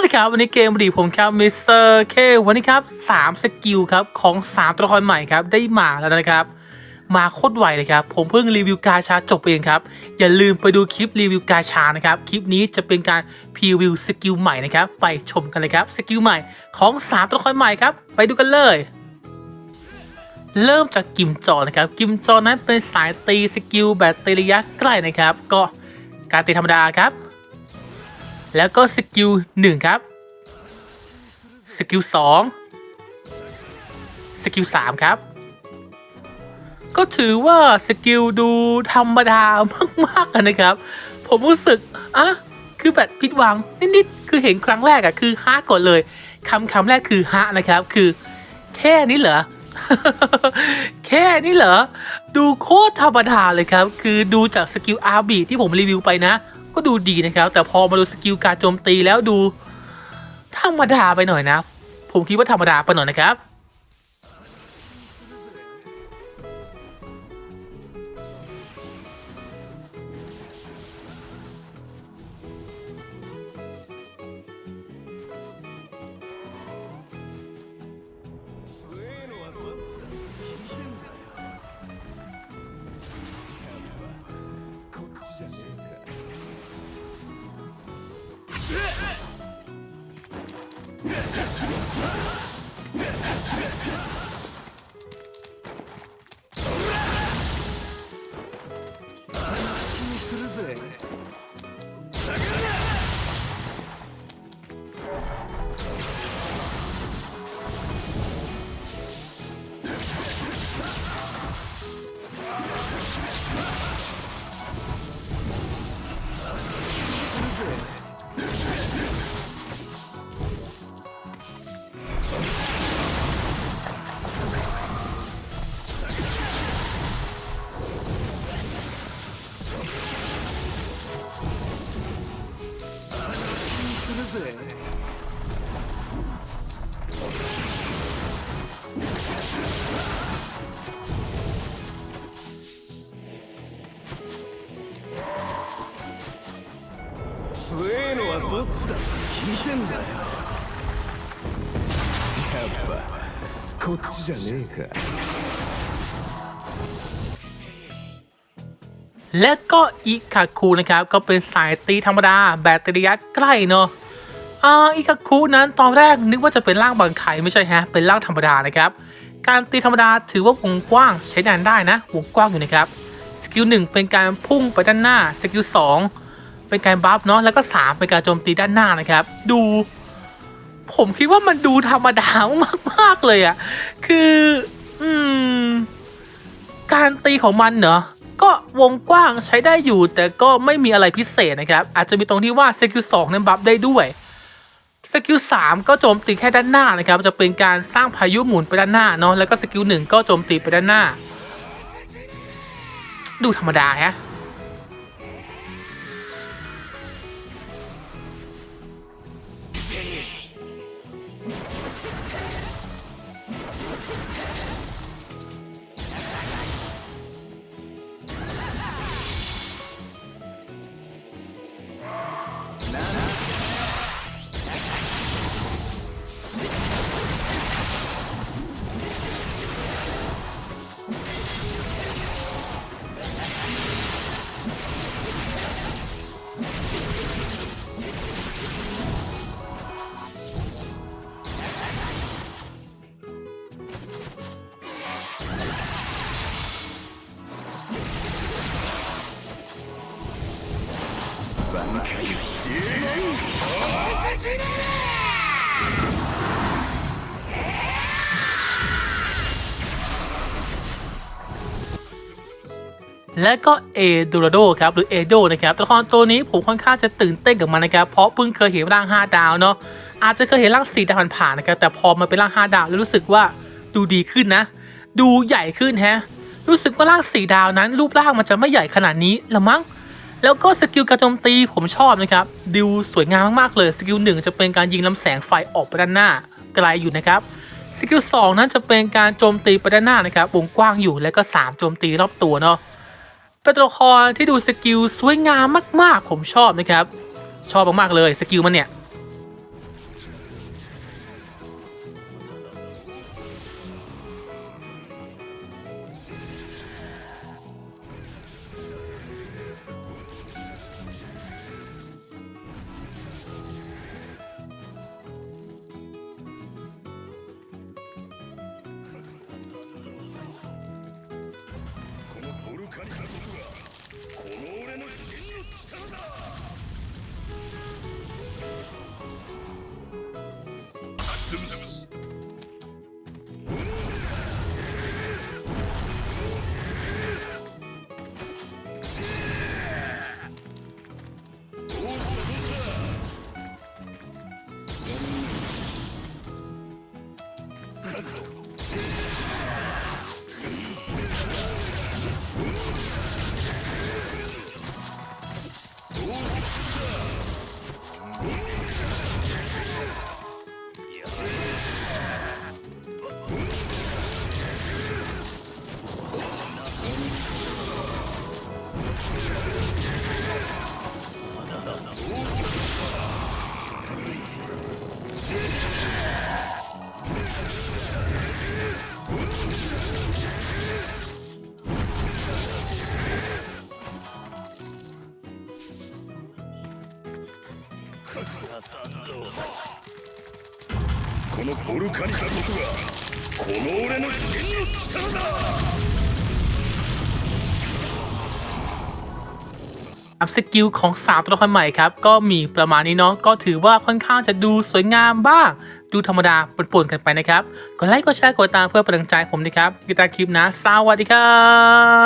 วัสดีครับวันนี้เกมดีผมครับมิสเตอร์เควันนี้ครับ3สกิลครับของ3ตัวละครใหม่ครับได้มาแล้วนะครับ มาโคตรไวเลยครับ ผมเพิ่งรีวิวกาชาจบเองครับ อย่าลืมไปดูคลิปรีวิวกาชานะครับ คลิปนี้จะเป็นการพรีวิวสกิลใหม่นะครับ ไปชมกันเลยครับสกิลใหม่ของ3ตัวละครใหม่ครับ ไปดูกันเลย เริ่มจากกิมจอนะครับ กิมจอนั้นเป็นสายตีสกิลแบบตีระยะใกล้นะครับ ก็การตีธรรมดาครับ แล้วก็สกิลหนึ่งครับ สกิลสองสกิลสามครับ ก็ถือว่าสกิลดูธรรมดามากๆนะครับ ผมรู้สึกอะคือแบบผิดหวังนิดๆคือเห็นครั้งแรกอะคือฮะก่อนเลยคำคำแรกคือฮะนะครับ คือ แค่นี้เหรอแค่นี้เหรอ ดูโคตรธรรมดาเลยครับ คือดูจากสกิลอาร์บีที่ผมรีวิวไปนะ ก็ดูดีนะครับ แต่พอมาดูสกิลการโจมตีแล้วดูธรรมดาไปหน่อยนะ ผมคิดว่าธรรมดาไปหน่อยนะครับ 強えのはどっちだ聞いてんだよやっぱこっちじゃねえか และก็อิคาคุนะครับ ก็เป็นสายตีธรรมดาแบบตีระยะใกล้เนาะ อาอิคาคุนั้นตอนแรกนึกว่าจะเป็นร่างบางไขไม่ใช่ฮะ เป็นร่างธรรมดานะครับ การตีธรรมดาถือว่าวงกว้างใช้งานได้นะ วงกว้างอยู่นะครับ สกิลหนึ่งเป็นการพุ่งไปด้านหน้า สกิลสองเป็นการบัฟเนาะ แล้วก็สามเป็นการโจมตีด้านหน้านะครับ ดู ผมคิดว่ามันดูธรรมดามากๆเลยอะคือ อืม การตีของมันเนอะก็วงกว้างใช้ได้อยู่แต่ก็ไม่มีอะไรพิเศษนะครับ อาจจะมีตรงที่ว่าสกิลสองนั้นบัฟได้ด้วย สกิลสามก็โจมตีแค่ด้านหน้านะครับจะเป็นการสร้างพายุหมุนไปด้านหน้าเนาะแล้วก็สกิลหนึ่งก็โจมตีไปด้านหน้า ดูธรรมดาฮะ และก็เอโดราโดครับหรือเอโดนะครับตัวละครตัวนี้ผมค่อนข้างจะตื่นเต้นกับมันนะครับ เพราะเพิ่งเคยเห็นร่าง 5 ดาวเนาะอาจจะเคยเห็นร่าง4ดาวผ่านๆนะครับแต่พอมาเป็นร่าง 5 ดาวแล้วรู้สึกว่าดูดีขึ้นนะ ดูใหญ่ขึ้นแฮะรู้สึกว่าร่าง4ดาวนั้น รูปร่างมันจะไม่ใหญ่ขนาดนี้ละมั้ง แล้วก็สกิลการโจมตีผมชอบนะครับดูสวยงามมากๆเลยสกิลหนึ่งจะเป็นการยิงลำแสงไฟออกไปด้านหน้าไกลอยู่นะครับสกิลสองนั้นจะเป็นการโจมตีไปด้านหน้านะครับวงกว้างอยู่แล้วก็สามโจมตีรอบตัวเนาะเป็นตัวละครที่ดูสกิลสวยงามมากๆ ผมชอบนะครับชอบมากๆเลยสกิลมันเนี่ย かたことがこのこのボルカニカこそがこの俺の真の力だ ครับสกิลของสามตัวละครใหม่ครับ ก็มีประมาณนี้เนาะก็ถือว่าค่อนข้างจะดูสวยงามบ้าง ดูธรรมดาปนๆกันไปนะครับ กดไลค์กดแชร์กดตามเพื่อเป็นกำลังใจผมนะครับกีตาร์คลิปนะ สวัสดีครับ